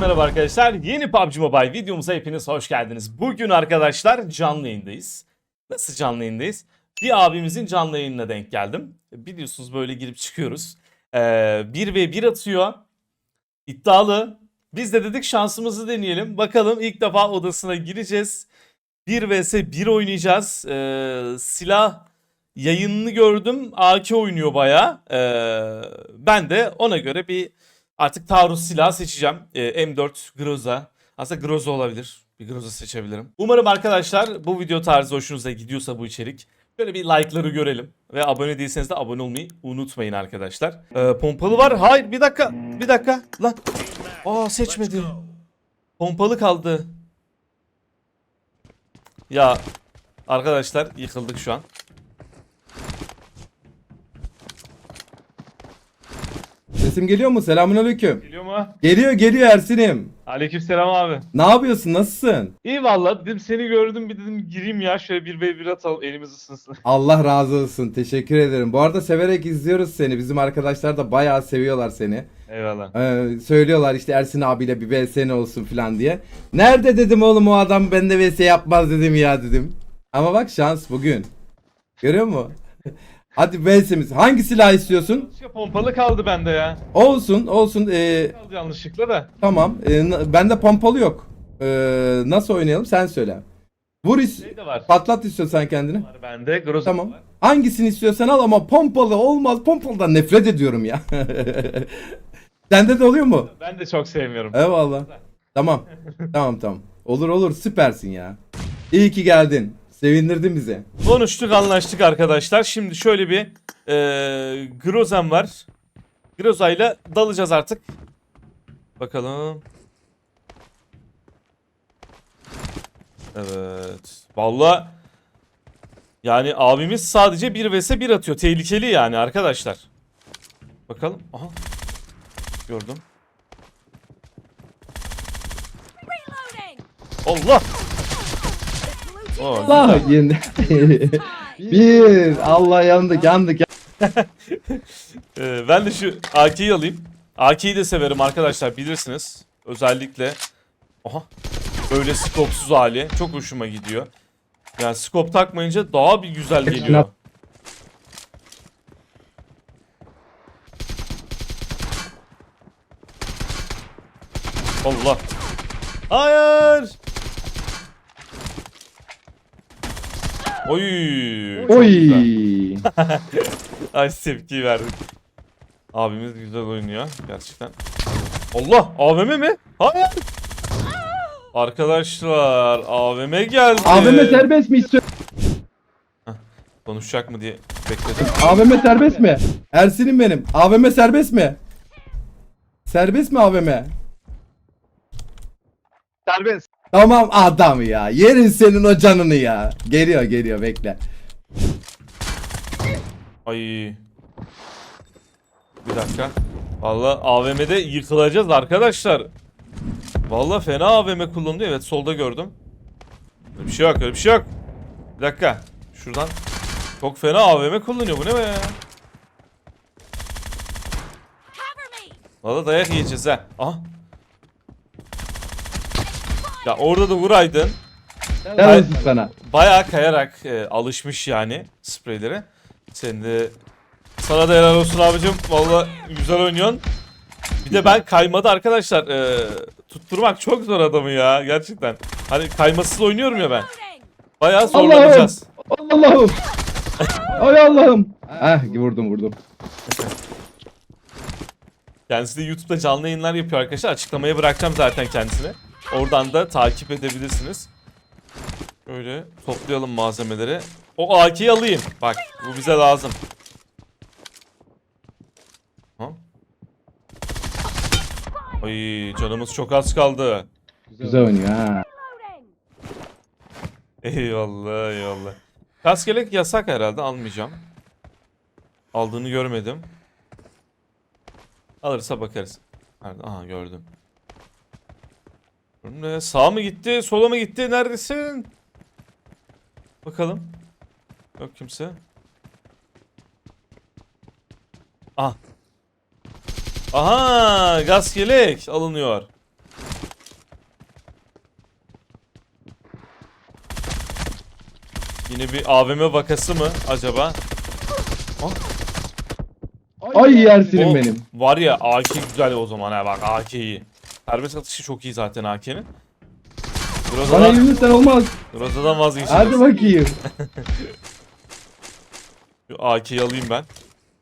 merhaba arkadaşlar. Yeni PUBG Mobile videomuza hepiniz hoş geldiniz. Bugün arkadaşlar canlı yayındayız. Nasıl canlı yayındayız? Bir abimizin canlı yayınına denk geldim. Biliyorsunuz böyle girip çıkıyoruz. Ee, 1 ve 1 atıyor. İddialı. Biz de dedik şansımızı deneyelim. Bakalım ilk defa odasına gireceğiz. 1 vs 1 oynayacağız. Ee, silah yayınını gördüm. AK oynuyor baya. ben de ona göre bir artık taarruz silahı seçeceğim. Ee, M4 Groza. Aslında Groza olabilir. Bir Groza seçebilirim. Umarım arkadaşlar bu video tarzı hoşunuza gidiyorsa bu içerik. Böyle bir like'ları görelim. Ve abone değilseniz de abone olmayı unutmayın arkadaşlar. Ee, pompalı var. Hayır bir dakika. Bir dakika. Lan. Aa seçmedi. Pompalı kaldı. Ya arkadaşlar yıkıldık şu an. Sesim geliyor mu? Selamünaleyküm. Geliyor mu? Geliyor geliyor Ersin'im. Aleykümselam abi. Ne yapıyorsun? Nasılsın? İyi valla dedim seni gördüm bir dedim gireyim ya şöyle bir ve bir atalım elimiz ısınsın. Allah razı olsun. Teşekkür ederim. Bu arada severek izliyoruz seni. Bizim arkadaşlar da bayağı seviyorlar seni. Eyvallah. Ee, söylüyorlar işte Ersin abiyle bir VS ne olsun falan diye. Nerede dedim oğlum o adam bende VS yapmaz dedim ya dedim. Ama bak şans bugün. Görüyor musun? Hadi VS'imiz. Hangi silah istiyorsun? Ya pompalı kaldı bende ya. Olsun olsun. Ee, Kaldı yanlışlıkla da. tamam. Ee, n- bende pompalı yok. Ee, nasıl oynayalım sen söyle. Vur is Şey de var. patlat istiyorsan kendini. Var bende. Groza Tamam. var. Hangisini istiyorsan al ama pompalı olmaz. Pompalıdan nefret ediyorum ya. Sende de oluyor mu? Ben de çok sevmiyorum. Eyvallah. Tamam. tamam tamam. Olur olur süpersin ya. İyi ki geldin. Sevindirdin bizi. Konuştuk anlaştık arkadaşlar. Şimdi şöyle bir eee Groza'm var. Groza'yla dalacağız artık. Bakalım. Evet. Valla yani abimiz sadece 1 vs 1 atıyor. Tehlikeli yani arkadaşlar. Bakalım. Aha. Gördüm. Allah. Allah yine. bir. Allah yandık yandık. Ee, ben de şu AK'yi alayım. AK'yi de severim arkadaşlar bilirsiniz. Özellikle Aha. Böyle skopsuz hali çok hoşuma gidiyor. Yani skop takmayınca daha bir güzel geliyor. Allah. Hayır. Oy. çok güzel. Oy. Ay tepkiyi verdik. Abimiz güzel oynuyor gerçekten. Allah AVM mi? Hayır. Arkadaşlar AVM geldi. AVM serbest mi istiyor? Konuşacak mı diye bekledim. AVM serbest mi? Ersin'im benim. AVM serbest mi? Serbest mi AVM? Serbest. Tamam adam ya. Yerin senin o canını ya. Geliyor geliyor bekle. Ay. Bir dakika. Valla AVM'de yıkılacağız arkadaşlar. Valla fena AVM kullanılıyor. Evet solda gördüm. Öyle bir şey yok öyle bir şey yok. Bir dakika. Şuradan. Çok fena AVM kullanıyor. Bu ne be ya? Valla dayak yiyeceğiz ha. Aha. Ya orada da vuraydın. Helal olsun sana. Bayağı kayarak e, alışmış yani spreylere. Sen de sana da helal olsun abicim. Valla güzel oynuyorsun. Bir de ben kaymada arkadaşlar e, tutturmak çok zor adamı ya gerçekten. Hani kaymasız oynuyorum ya ben. Bayağı zorlanacağız. Allah'ım. Ay Allah'ım. Heh vurdum vurdum. Kendisi de YouTube'da canlı yayınlar yapıyor arkadaşlar. Açıklamaya bırakacağım zaten kendisini. Oradan da takip edebilirsiniz. Şöyle toplayalım malzemeleri. O AK'yi alayım. Bak bu bize lazım. Ha? Ay canımız çok az kaldı. Güzel oynuyor ha. Eyvallah eyvallah. Kaskelek yasak herhalde almayacağım. Aldığını görmedim. Alırsa bakarız. Nerede? Aha gördüm. Önüne sağ mı gitti, sola mı gitti? Neredesin? Bakalım. Yok kimse. Ah. Aha, gaz kelek alınıyor. Yine bir AVM vakası mı acaba? Ah. Ay yersinim Oğlum, oh, benim. Var ya AK güzel o zaman ha bak AK'yi. Serbest atışı çok iyi zaten AK'nin. Bana Groza'dan, olmaz. Groza'dan vazgeçeceğiz. Hadi bakayım. Şu AK'yi alayım ben.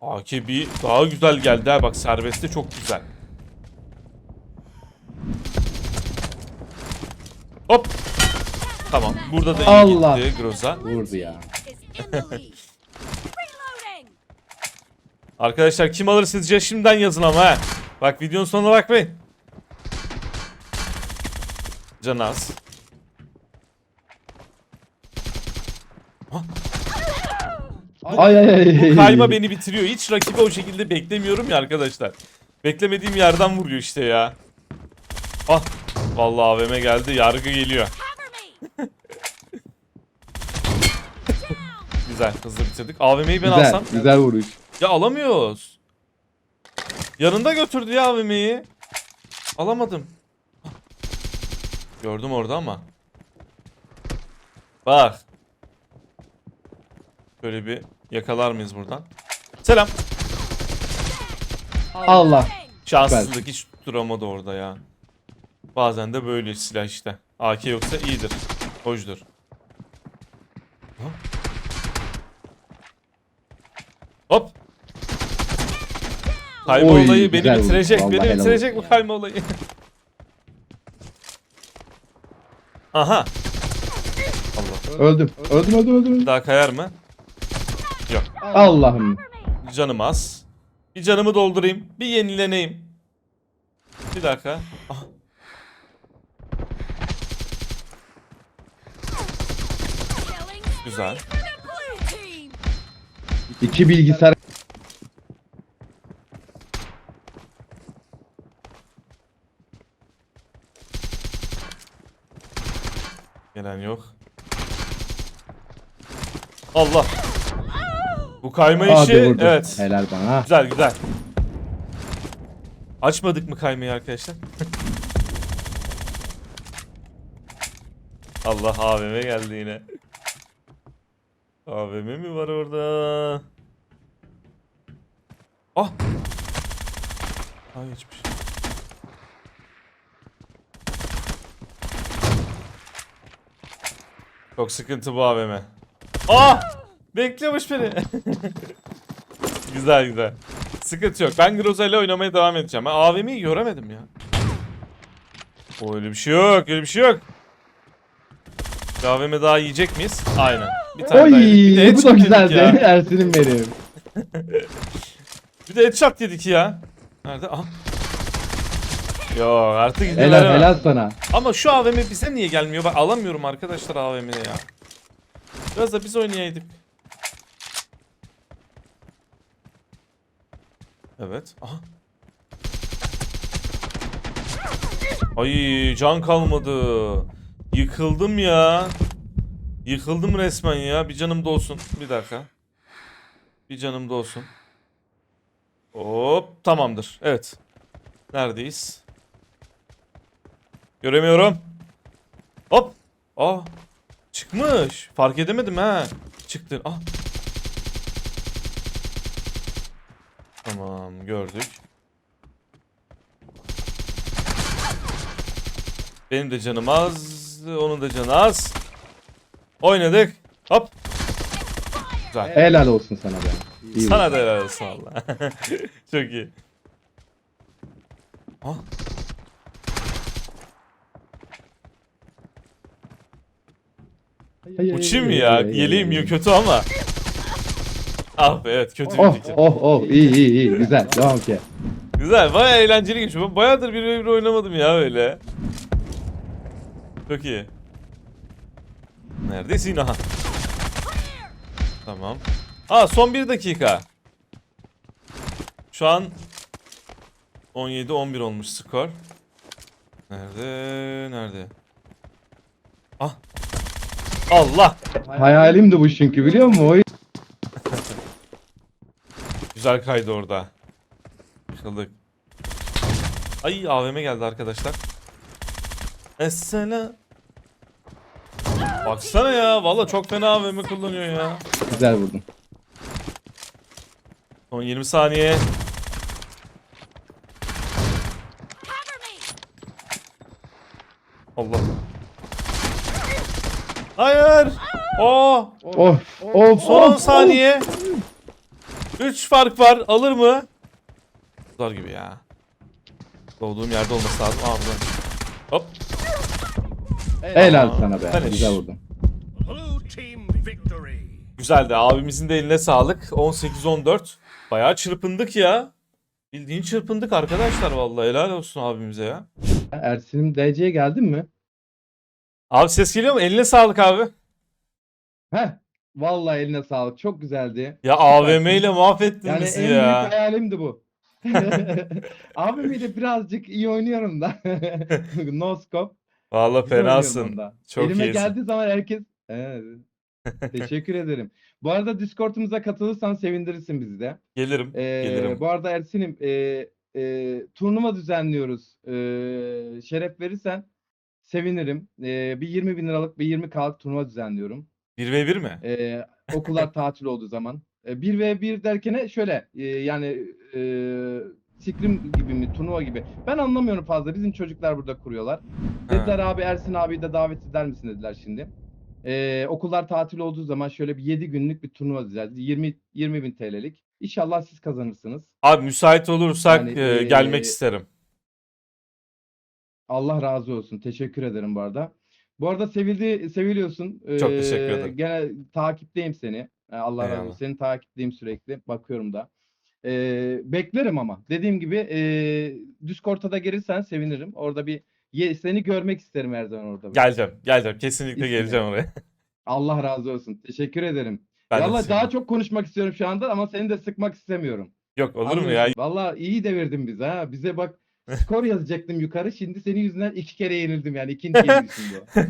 AK bir daha güzel geldi ha bak serbestte çok güzel. Hop. Tamam. Burada da iyi Allah. gitti Groza. Vurdu ya. is in the lead. Reloading. Arkadaşlar kim alır sizce şimdiden yazın ama ha. Bak videonun sonuna bakmayın. Canaz. Ay ay ay. Kayma beni bitiriyor. Hiç rakibi o şekilde beklemiyorum ya arkadaşlar. Beklemediğim yerden vuruyor işte ya. Ah. Vallahi AVM geldi. Yargı geliyor. Güzel. Hızlı bitirdik. AVM'yi ben Güzel, alsam. güzel vuruş. Ya alamıyoruz. Yanında götürdü ya AVM'yi. Alamadım. Gördüm orada ama. Bak. Böyle bir yakalar mıyız buradan? Selam. Allah. Şanssızlık hiç tutturamadı orada ya. Bazen de böyle silah işte. AK yoksa iyidir. Hoşdur. Ha? Hop. Kayma Oy, olayı beni güzel vurdu. bitirecek. Vallahi Beni helal bitirecek olsun bu kayma olayı. Aha. Öldüm. Öldüm öldüm öldüm. Bir daha kayar mı? Yok. Allah'ım. Canım az. Bir canımı doldurayım. Bir yenileneyim. Bir dakika. Güzel. İki bilgisayar. Gelen yok. Allah. Bu kayma işi Hadi vurdu. evet. Helal bana. Güzel güzel. Açmadık mı kaymayı arkadaşlar? Allah AVM geldi yine. AVM mi var orada? Ah! Ay geçmiş. Çok sıkıntı bu AVM. Ah! Bekliyormuş beni. güzel güzel. Sıkıntı yok. Ben Groza ile oynamaya devam edeceğim. Ben AVM'yi göremedim ya. O öyle bir şey yok. Öyle bir şey yok. Bir AVM daha yiyecek miyiz? Aynen. Bir tane Oy daha yedik. Bir de bu headshot da yedik güzeldi. ya. Ersin'im benim. Bir de headshot yedik ya. Nerede? Aha. Yo artık Helal helal sana. Ama şu AVM bize niye gelmiyor? Bak alamıyorum arkadaşlar AVM'de ya. Biraz da biz oynayaydık. Evet. Aha. Ay can kalmadı. Yıkıldım ya. Yıkıldım resmen ya. Bir canım da olsun. Bir dakika. Bir canım da olsun. Hop tamamdır. Evet. Neredeyiz? Göremiyorum. Hop. Aa. Çıkmış. Fark edemedim ha. Çıktı. Ah. Tamam gördük. Benim de canım az. Onun da canı az. Oynadık. Hop. Güzel. Helal olsun sana be. İyi Sana da helal olsun valla. Çok iyi. Ah. Uçayım mı ya? Yeleğim ya kötü ama. Ah be evet kötü bir Oh fikir. oh oh iyi iyi iyi güzel devam ki. Güzel baya eğlenceli geçiyor. Ben bayağıdır bir bir oynamadım ya öyle. Çok iyi. Neredesin aha? Tamam. Aa son bir dakika. Şu an 17-11 olmuş skor. Nerede? Nerede? Ah. Allah. Hayalimdi bu çünkü biliyor musun? O Güzel kaydı orada. Yıkıldık. Ay AVM geldi arkadaşlar. Essela. Baksana ya valla çok fena AVM kullanıyor ya. Güzel vurdun. Son 20 saniye. Allah. Oo. Of of Son 10 of, saniye. 3 fark var. Alır mı? Zor gibi ya. Doğduğum yerde olması lazım. Aa burada. Hop. Helal Aa, sana be. finish. Güzel vurdun. Güzeldi. Abimizin de eline sağlık. 18-14. Bayağı çırpındık ya. Bildiğin çırpındık arkadaşlar vallahi. Helal olsun abimize ya. Ersin'im DC'ye geldin mi? Abi ses geliyor mu? Eline sağlık abi. Heh. Vallahi eline sağlık. Çok güzeldi. Ya AVM ile mahvettin Yani bizi en ya. büyük hayalimdi bu. Abimiyle birazcık iyi oynuyorum da. no scope. Vallahi Güzel oynuyorum fenasın. onda. Çok Elime iyisin. geldiği zaman herkes Evet. Teşekkür ederim. Bu arada Discord'umuza katılırsan sevindirirsin bizi de. Gelirim. Ee, Gelirim. bu arada Ersin'im e, e, turnuva düzenliyoruz. E, şeref verirsen sevinirim. E, bir 20 bin liralık bir 20 klık turnuva düzenliyorum. 1v1 mi? E, okullar tatil olduğu zaman. E, 1 ve 1 derken şöyle e, yani e, sikrim gibi mi turnuva gibi. Ben anlamıyorum fazla. Bizim çocuklar burada kuruyorlar. Dediler abi Ersin abi de davet eder misin dediler şimdi. E, okullar tatil olduğu zaman şöyle bir 7 günlük bir turnuva düzenleyeceğiz. 20 20 bin TL'lik. İnşallah siz kazanırsınız. Abi müsait olursak Yani, e, e, gelmek isterim. Allah razı olsun. Teşekkür ederim bu arada. Bu arada sevildi, seviliyorsun. Çok teşekkür Ee, ederim. Gene takipteyim seni. Ee, Allah razı Eyvallah. olsun. Seni takipteyim sürekli. Bakıyorum da. Ee, beklerim ama. Dediğim gibi e, Discord'a da gelirsen sevinirim. Orada bir ye- seni görmek isterim her zaman orada. Geleceğim. Geleceğim. Kesinlikle İsmi. geleceğim oraya. Allah razı olsun. Teşekkür ederim. Ben de sevindim. daha çok konuşmak istiyorum şu anda ama seni de sıkmak istemiyorum. Yok olur mu ya? Valla iyi devirdin bizi ha. Bize bak skor yazacaktım yukarı. Şimdi senin yüzünden iki kere yenildim yani. ikinci yenilsin bu.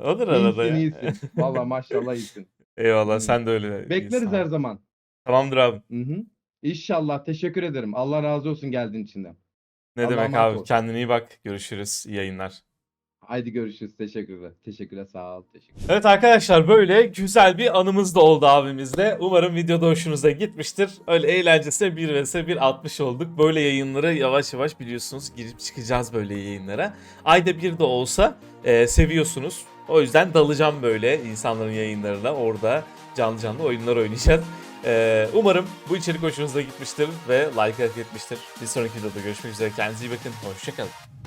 olur arada İyisin ya. iyisin. Valla maşallah iyisin. Eyvallah sen de öyle. Bekleriz iyisin her zaman. Tamamdır abi. Hı hı. İnşallah. Teşekkür ederim. Allah razı olsun geldiğin için de. Ne Allah'a demek abi. ol. Kendine iyi bak. Görüşürüz. İyi yayınlar. Haydi görüşürüz. Teşekkürler. Teşekkürler. Sağ ol. Teşekkür. Evet arkadaşlar böyle güzel bir anımız da oldu abimizle. Umarım videoda hoşunuza gitmiştir. Öyle eğlencesine 1 vs 1 atmış olduk. Böyle yayınlara yavaş yavaş biliyorsunuz girip çıkacağız böyle yayınlara. Ayda bir de olsa e, seviyorsunuz. O yüzden dalacağım böyle insanların yayınlarına. Orada canlı canlı oyunlar oynayacağız. E, umarım bu içerik hoşunuza gitmiştir ve like hak etmiştir. Bir sonraki videoda görüşmek üzere. Kendinize iyi bakın. Hoşçakalın.